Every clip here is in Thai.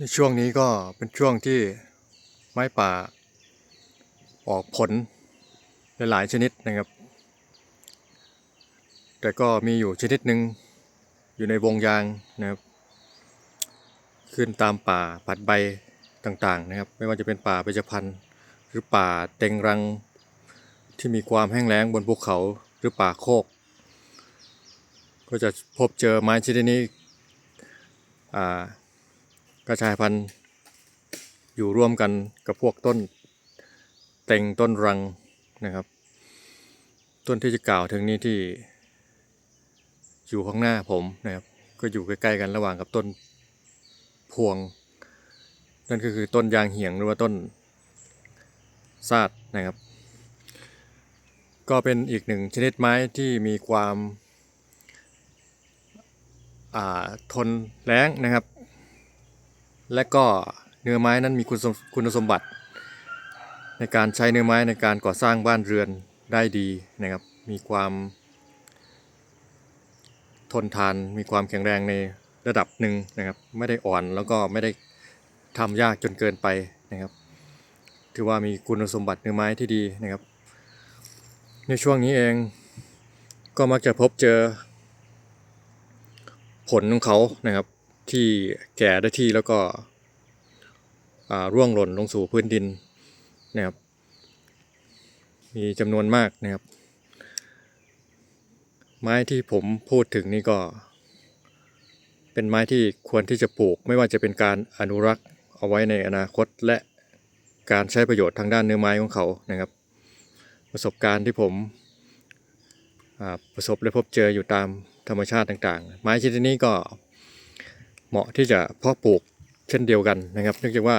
ในช่วงนี้ก็เป็นช่วงที่ไม้ป่าออกผลหลายชนิดนะครับ แต่ก็มีอยู่ชนิดหนึ่งอยู่ในวงยางนะครับ ขึ้นตามป่าปัดใบต่างๆนะครับ ไม่ว่าจะเป็นป่าเบญจพรรณหรือป่าเต็งรังที่มีความแห้งแล้งบนภูเขาหรือป่าโคก ก็จะพบเจอไม้ชนิดนี้อ่า กระชายพันธุ์อยู่ร่วมกันกับพวกต้นเต็งต้นรังนะครับ ต้นที่จะกล่าวถึงนี้ที่อยู่ข้างหน้าผมนะครับ ก็อยู่ใกล้ๆกันระหว่างกับต้นพวง นั่นก็คือต้นยางเหียงหรือว่าต้นซาดนะครับ ก็เป็นอีกหนึ่งชนิดไม้ที่มีความทนแล้งนะครับ และก็เนื้อไม้นั้นมีคุณสมคุณสมบัติ ในการใช้เนื้อไม้ในการก่อสร้างบ้านเรือนได้ดีนะครับ มีความทนทานมีความแข็งแรงในระดับหนึ่งนะครับ ไม่ได้อ่อนแล้วก็ไม่ได้ทำยากจนเกินไปนะครับ ถือว่ามีคุณสมบัติเนื้อไม้ที่ดีนะครับ ในช่วงนี้เองก็มักจะพบเจอผลของเขานะครับ ที่แก่ได้ที่แล้วก็ร่วงหล่นลงสู่พื้นดินนะครับ มีจำนวนมากนะครับ ไม้ที่ผมพูดถึงนี่ก็ เป็นไม้ที่ควรที่จะปลูก ไม่ว่าจะเป็นการอนุรักษ์เอาไว้ในอนาคตและการใช้ประโยชน์ทางด้านเนื้อไม้ของเขานะครับ ประสบการณ์ที่ผมประสบและพบเจออยู่ตามธรรมชาติต่าง ๆ ไม้ชนิดนี้ก็ เหมาะที่จะเพาะปลูกเช่นเดียวกันนะครับ เนื่องจากว่า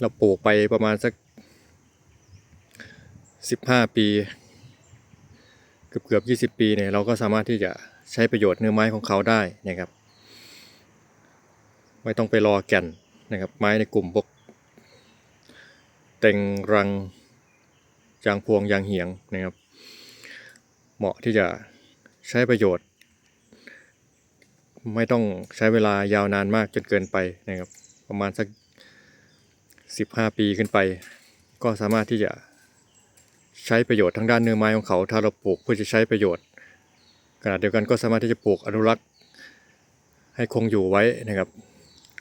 เราปลูกไปประมาณสัก 15 ปี เกือบเกือบ20 ปีเนี่ยเราก็สามารถที่จะใช้ประโยชน์เนื้อไม้ของเขาได้นะครับ ไม่ต้องไปรอแก่นนะครับ ไม้ในกลุ่มพวกเต็งรังยางพวงยางเหียงนะครับ เหมาะที่จะใช้ประโยชน์ ไม่ต้องใช้เวลายาวนานมากจนเกินไปนะครับ ประมาณสัก 15 ปีขึ้นไป ก็สามารถที่จะใช้ประโยชน์ทางด้านเนื้อไม้ของเขาถ้าเราปลูกเพื่อจะใช้ประโยชน์ขณะเดียวกันก็สามารถที่จะปลูกอนุรักษ์ให้คงอยู่ไว้นะครับ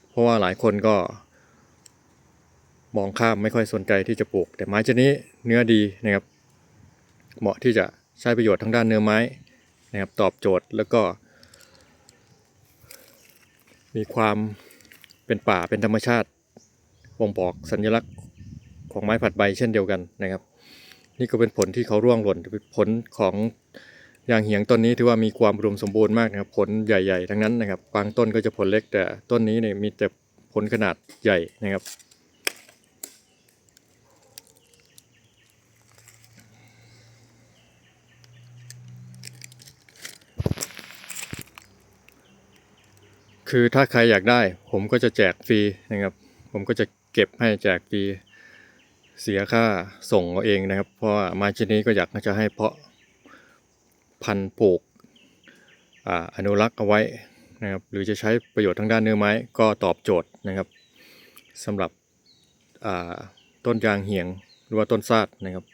เพราะว่าหลายคนก็มองข้ามไม่ค่อยสนใจที่จะปลูก แต่ไม้ชนิดนี้เนื้อดีนะครับ เหมาะที่จะใช้ประโยชน์ทางด้านเนื้อไม้นะครับตอบโจทย์แล้วก็ มีความเป็นป่าเป็นธรรมชาติบ่งบอกสัญลักษณ์ของไม้ผัดใบเช่นเดียวกันนะครับ นี่ก็เป็นผลที่เขาร่วงหล่นผลของยางเหียงต้นนี้ถือว่ามีความรวมสมบูรณ์มากนะครับ ผลใหญ่ๆ ทั้งนั้นนะครับบางต้นก็จะผลเล็กแต่ต้นนี้เนี่ยมีแต่ผลขนาดใหญ่นะครับ คือถ้าใครอยากได้ ผมก็จะแจกฟรีนะครับ ผมก็จะเก็บให้แจกฟรีเสียค่าส่งเอาเองนะครับ เพราะว่าไม้ชนิดนี้ก็อยากจะให้เพาะพันธุ์ปลูกออนุรักษ์เอาไว้นะครับ หรือจะใช้ประโยชน์ทางด้านเนื้อไม้ก็ตอบโจทย์นะครับสำหรับต้นยางเหียงหรือว่าต้นซาดนะครับ